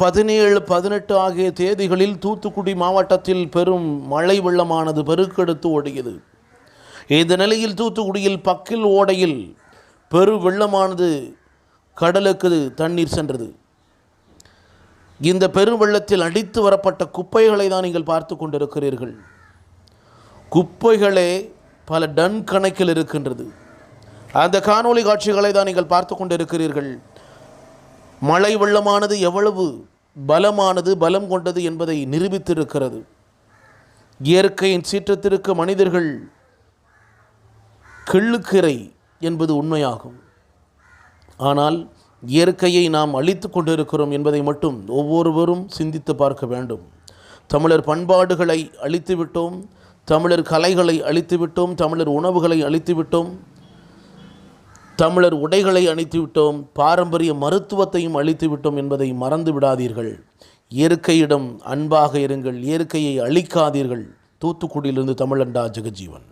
பதினேழு பதினெட்டு ஆகிய தேதிகளில் தூத்துக்குடி மாவட்டத்தில் பெரும் மழை வெள்ளமானது பெருக்கெடுத்து ஓடியது. இந்த நிலையில் தூத்துக்குடியில் பக்கில் ஓடையில் பெரு வெள்ளமானது கடலுக்கு தண்ணீர் சென்றது. இந்த பெரும் வெள்ளத்தில் அடித்து வரப்பட்ட குப்பைகளை தான் நீங்கள் பார்த்து கொண்டிருக்கிறீர்கள். குப்பைகளே பல டன் கணக்கில் இருக்கின்றது. அந்த காணொளி காட்சிகளை தான் நீங்கள் பார்த்து கொண்டிருக்கிறீர்கள். மழை வெள்ளமானது எவ்வளவு பலமானது பலம் கொண்டது என்பதை நிரூபித்திருக்கிறது. இயற்கையின் சீற்றத்திற்கு மனிதர்கள் கிள்ளுக்கிறை என்பது உண்மையாகும். ஆனால் இயற்கையை நாம் அழித்து கொண்டிருக்கிறோம் என்பதை மட்டும் ஒவ்வொருவரும் சிந்தித்து பார்க்க வேண்டும். தமிழர் பண்பாடுகளை அழித்துவிட்டோம் தமிழர் கலைகளை அழித்துவிட்டோம் தமிழர் உணவுகளை அழித்து விட்டோம் தமிழர் உடைகளை அணித்துவிட்டோம் பாரம்பரிய மருத்துவத்தையும் அழித்து விட்டோம் என்பதை மறந்து விடாதீர்கள் இயற்கையிடம் அன்பாக இருங்கள் இயற்கையை அழிக்காதீர்கள். தூத்துக்குடியிலிருந்து தமிழண்டா ஜெகஜீவன்.